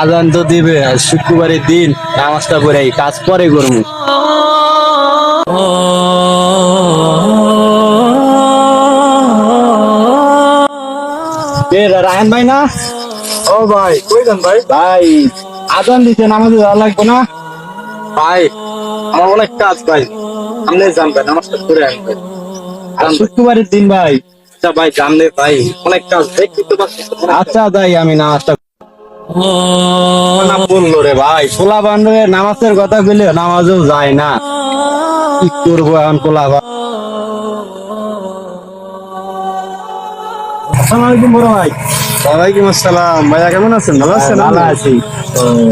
আজান তো দিবে শুক্রবারের দিন নামাজটা পড়ে এই কাজ পরে করব। রায়ন ভাই না? ও ভাই কই ভাই? ভাই আজান দিতে নামাজে যাওয়া লাগবে না? ভাই আমার অনেক কাজ ভাই। আপনি যান ভাই নামাজটা করে আনবেন আর শুক্রবারের দিন ভাই? আচ্ছা ভাই জানলে ভাই অনেক কাজ। দেখতে তো পাচ্ছি। আচ্ছা যাই আমি নামাজটা বলল রে ভাই। বান্ধবের নামাজের কথা বলে নামাজও যায় না। কি করব এখন বড় ভাই। ওয়ালাইকুম আসসালাম। ভাইয়া কেমন আছেন? ভালো আছেন ভালো আছি।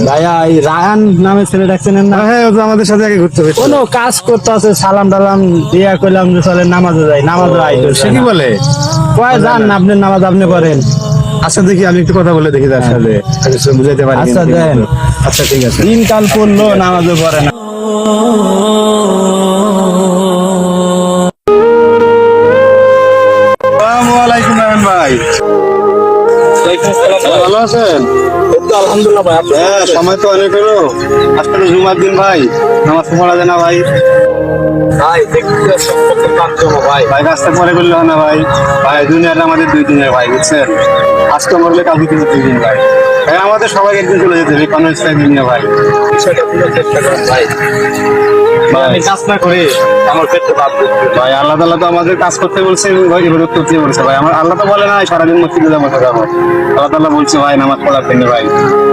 ভাইয়া এই রায়ান নামে ছেলে ডাকছেন না? হ্যাঁ ও তো আমাদের সাথে আগে ঘুরতে কোনো কাজ করতে আছে সালাম টালাম দিয়া কইলাম যে চলে নামাজে যাই নামাজে আইতো সে কি বলে? কয় যান আপনি নামাজ আপনি করেন আচ্ছা দেখি আমি একটু কথা বলে দেখি তার সাথে। বুঝাইতে পারি আচ্ছা। দেন। আচ্ছা ঠিক আছে। দিনকাল পড়ল নামাজও পড়ে না। আসসালামু ভাই। ভালো আছেন? আলহামদুলিল্লাহ ভাই হ্যাঁ সময় তো অনেক হলো। আজকে তো জুমার দিন ভাই নামাজ পড়া যায় না ভাই। ভাই ভাই। ভাই রাস্তা পরে করলে না ভাই। ভাই দুনিয়াটা আমাদের দুই দিনের ভাই বুঝছেন? আজকে মরলে কালকে কিন্তু দুই দিন ভাই। ভাই আমাদের সবাই একদিন চলে যেতে হবে কোনো ইচ্ছা দিন না ভাই। বিষয়টা পুরো চেষ্টা করেন ভাই। আমি কাজ না করে আমার পেটে বাদ ভাই আল্লাহ তো আমাদের কাজ করতে বলছে ভাই ইবাদত করতে বলছে ভাই। আমার আল্লাহ তো বলে না সারাদিন মসজিদে যাব আল্লাহ বলছে ভাই নামাজ পড়ার জন্য ভাই।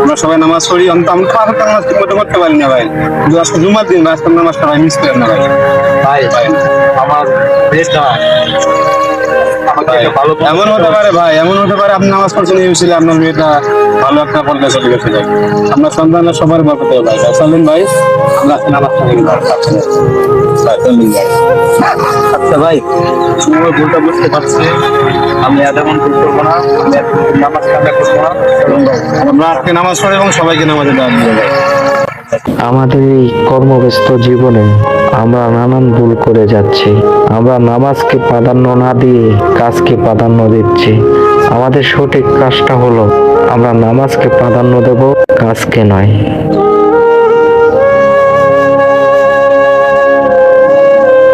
আমরা সবাই নামাজ পড়ি অন্ত আমি তো আরেকটা নামাজ ঠিক মতো করতে পারি না ভাই। আজকে জুমার দিন আজকে নামাজটা ভাই মিস করেন না ভাই। ভাই ভাই আমার আমাকে ভাই, এমন হতে পারে ভাই এমন হতে পারে আপনি নামাজ পড়ছেন এই ছিল আপনার মেয়েটা ভালো একটা পর্যায়ে চলে গেছে ভাই। আপনার সন্তানের সবার বরকত হবে ভাই। সালিম ভাই আমরা আজকে নামাজ পড়ি ভাই। ভাই, আচ্ছা সময় ভুলটা বুঝতে পারছি আমি এমন ভুল করব না নামাজ কাজা করব না আমরা আজকে নামাজ পড়ি এবং সবাইকে নামাজে দাওয়াত দিব। আমাদের এই কর্মব্যস্ত জীবনে আমরা নানান ভুল করে যাচ্ছি। আমরা নামাজকে প্রাধান্য না দিয়ে কাজকে প্রাধান্য দিচ্ছি। আমাদের সঠিক কাজটা হলো আমরা নামাজকে প্রাধান্য দেব কাজকে নয়।